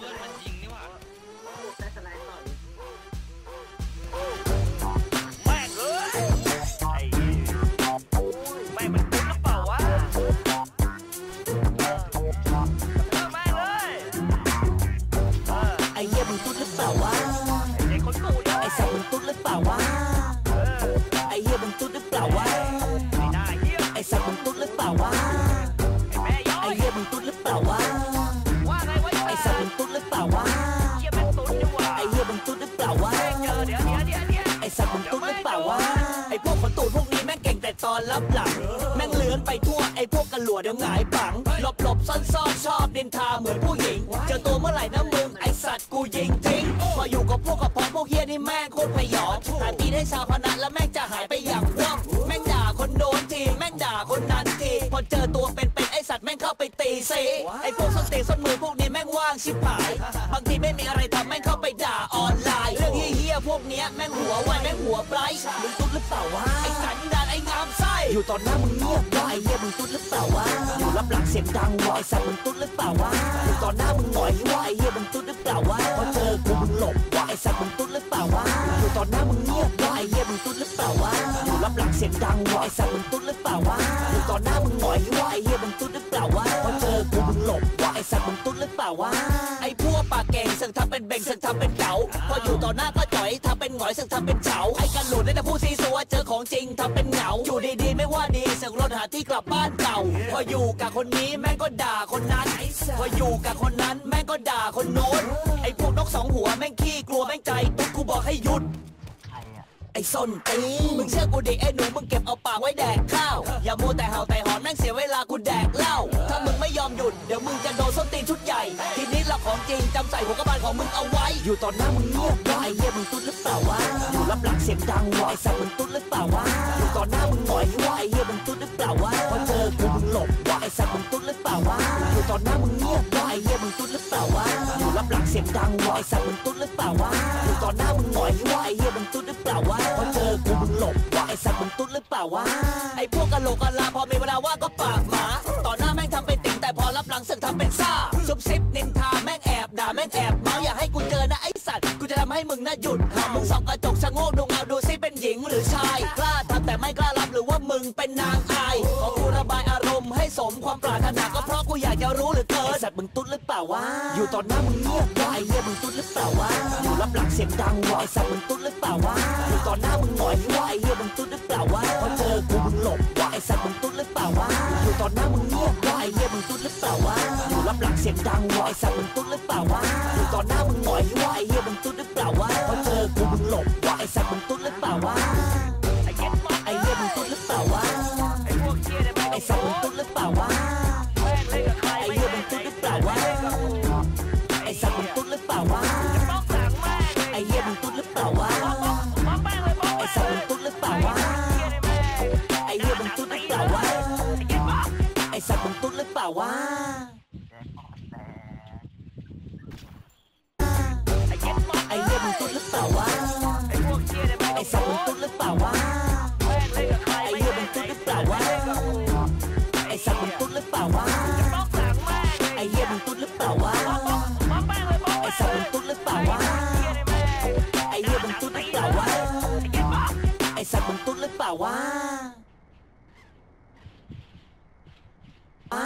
พื่ อนรับหลัง แม่งเลื้อนไปทั่วไอ้พวกกระหลวดเดี๋ยวหงายปัง หลบหลบซ่อนซ่อนชอบดินทาเหมือนผู้หญิง เจอตัวเมื่อไหร่นะมึง ไอ้สัตว์กูยิงทิ้งพออยู่กับพวกกับพ้องพวกเฮียนี่แม่งโคตรพยองหาตีได้ชาวพนันแล้วแม่งจะหายไปอย่างว่องแม่งด่าคนโดนทีแม่งด่าคนนั้นทีพอเจอตัวเป็นเป็นไอ้สัตว์แม่งเข้าไปตีซีไอ้พวกส้นเตะส้นมือพวกนี้แม่งว่างชิบหายบางทีไม่มีอะไรทำแม่งเข้าไปด่าออนไลน์ เรื่องเฮี้ยพวกเนี้ยแม่งหัวไวแอยู่ตอนหน้ามึงเงียบวะไอ้เหี้ยมึงตุ๊ดหรือเปล่าวะอยู่รับหลังเสียงดังวะไอ้สัตว์มึงตุ๊ดหรือเปล่าวะอยู่ตอนหน้ามึงหงอยวะไอ้เหี้ยมึงตุ๊ดหรือเปล่าวะพอเจอกูมึงหลบวะไอ้สัตว์มึงตุ๊ดหรือเปล่าวะอยู่ตอนหน้ามึงเงียบวะไอ้เหี้ยมึงตุ๊ดหรือเปล่าวะอยู่รับหลังเสียงดังวะไอ้สัตว์มึงตุ๊ดหรือเปล่าวะอยู่ตอนหน้ามึงหงอยวะไอ้เหี้ยมึงตุ๊ดหรือเปล่าวะพอเจอกูมึงหลบวะไอ้สัตว์มึงตุ๊ดหรือเปล่าวะไอ้พวกปากเก่งสึกทำเป็นเบ่งสึกทำเป็นเก๋าพออยู่ต่อหน้าก็จ่อยทำเป็นหงอยสึกทำเป็นเฉาไอ้กันหลุดได้แต่ผู้ซี กรถหาที่กลับบ้านเก่า พออยู่กับคนนี้แม่งก็ด่าคนนั้น พออยู่กับคนนั้นแม่งก็ด่าคนโน้น ไอ้พวกนกสองหัวแม่งขี้กลัวแม่งใจตุ๊กกูบอกให้หยุดไอ้ส้นตีนมึงเชื่อกูดิไอ้หนูมึงเก็บเอาปากไว้แดกข้าว อย่ามัวแต่เห่าแต่หอนแม่งเสียเวลากูแดกเหล้า ถ้ามึงไม่ยอมหยุดเดี๋ยวมึงจะโดนส้นตีนชุดใหญ่ ทีนี้เราของจริงจำใส่หัวกระบาลของมึงเอาไว้ อยู่ตอนหน้ามึงเงียบวะไอ้เหี้ยมึงตุ๊ดหรือเปล่าวะอยู่ รับหลังเสียงดังวะไอสัตว์มึงตุ๊ดหรือเปล่าวะอยู่ตอนหน้ามึงหงอยวะไอ้เหี้ยมึงตุ๊ดหรือเปล่าวะพอเจอกูมึงหลบวะไอ้สัตว์มึงตุ๊ดหรือเปล่าวะอยู่ตอนหน้ามึงเงียบวะไอ้เหี้ยมึงตุ๊ดหรือเปล่าวะอยู่รับหลังเสียงดังวะไอสัตว์มึงตุ๊ดหรือเปล่าวะอยู่ตอนหน้ามึงหงอยวะไอ้เหี้ยมึงตุ๊ดหรือเปล่าวะพอเจอกูมึงหลบวะไอ้สัตว์มึงตุ๊ดหรือเปล่าวะไอ้พวกกะโหลกกะลาพอมีเวลาว่างก็ปากหมาต่อหน้าแม่งทำเป็นติ่งแต่พอรับหลังสึกทำเป็นซ่าซุบซิบนินทาแม่งแอบด่าแม่งแอบเมาอย่าให้กูเจอนะไอ้สัตว์กูจะทำให้มึงน่าหยุดหามึงสองกระ เป็นนางอาย ขอกูระบายอารมณ์ให้สมความปรารถนาก็เพราะกูอยากจะรู้เหลือเกินไอ้สัตว์มึงตุ๊ดหรือเปล่าวะ อยู่ตอนหน้ามึงเงียบวะไอ้เหี้ยมึงตุ๊ดหรือเปล่าวะ อยู่รับหลังเสียงดังวะไอ้สัตว์มึงตุ๊ดหรือเปล่าวะ อยู่ตอนหน้ามึงหงอยวะไอ้เหี้ยมึงตุ๊ดหรือเปล่าวะ พอเจอกูมึงหลบวะไอ้สัตว์มึงตุ๊ดหรือเปล่าวะ อยู่ตอนหน้ามึงเงียบวะไอ้เหี้ยมึงตุ๊ดหรือเปล่าวะ อยู่รับหลังเสียงดังวะไอ้สัตว์มึงตุ๊ดหรือเปล่าวะ อยู่ตอนหน้ามึงหงอยวะไอ้เหี้ยมึงตุ๊ดหรือเปล่าวะ พอเจอกูมึงหลบวะไอ้สัตว์มึงตุ๊ดหรือเปล่าวะ สัตว์มึงตุ๊ดหรือเปล่าวะแม่งเล่นกับใครไอ้ไม่เหี้ยเล่มึนงตุ๊ดหรือเปล่าวะไอ้สัตว์มึงตุ๊ดหรือเปล่าวะต้องสั่งแม่งไอ้เหี้ยมึงตุ๊ดหรือเปล่าวะมาแป้งเลยมาไอ้สัตว์มึงตุ๊ดหรือเปล่าวะไอ้เหี้ยมึงตุ๊ดหรือเปล่าวะไอ้สัตว์มึงตุ๊ดหรือเปล่าวะอ่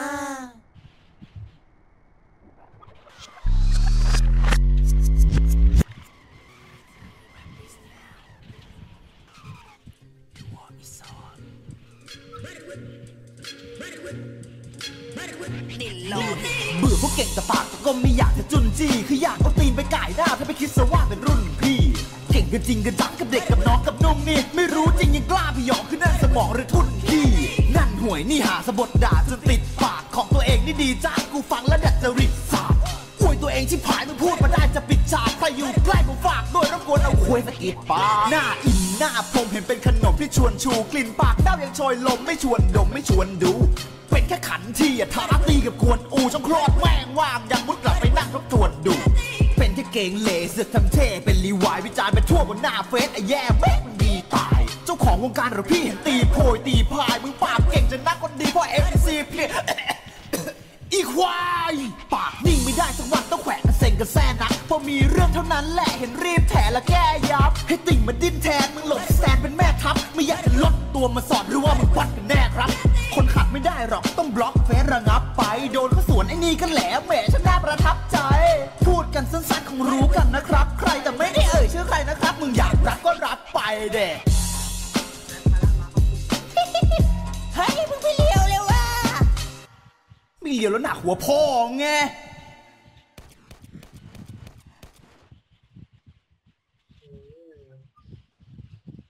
เบื่อพวกเก่งแต่ปากแต่ก็ไม่อยากจะจุนจี้คืออยากเอาตีนไปก่ายหน้าถ้าไปคิดซะว่าเป็นรุ่นพี่ เก่งกันจริงกันจังกับเด็กกับน้องกับนุ่มนี่ไม่รู้จริงยังกล้าพยองขึ้นนั่นสมองหรือทุนพี่นั่นห่วยนี่หาสะบดด่าจนติดปากของตัวเองนี่ดีจ้าากด้วยรบกวนเอาควยสะกิดปากหน้าอิ่มหน้าพรมเห็นเป็นขนมที่ชวนชู กลิ่นปากเต้ายังโชยลมไม่ชวนดมไม่ชวนดู เป็นแค่ขันที่อะท้าตีกับกวนอูช่องคลอดแม่งว่างยังมุดกลับไปนั่งทบทวนดู เป็นแค่เกงเหลเสือกทำเท่เป็นรีวายวิจารณ์ไปทั่วบนหน้าเฟซไอ้แย่แม่งมันดีตาย เจ้าของวงการหรือพี่เห็นตีโพยตีพายมึงปากเก่งจนนักคนดีเพราะเอฟซีเพลียอีควาย ปากนิ่งไม่ได้สักวันต้องแขวะเซ็งงกันแซ่นะพอมีเรื่องเท่านั้นแหละ เห็นรีบแถและแก้ยับ ให้ติ่งมาดิ้นแทนมึงหลบแซนเป็นแม่ทัพ ไม่อยากจะลดตัวมาสอนหรือว่ามึงวัดกันแน่ครับ คนขัดไม่ได้หรอกต้องบล็อกเฟซระงับไป โดนเขาสวนไอ้นี่กันแหละแหมฉันน่าประทับใจ พูดกันสั้นๆคงรู้กันนะครับ ใครแต่ไม่ได้เอ่ยชื่อใครนะครับ มึงอยากรับก็รับไปเด็เฮ้ยมึงไปเลี้ยวเลยว่ะไม่เลียวแล้วหนักหัวพ่อไง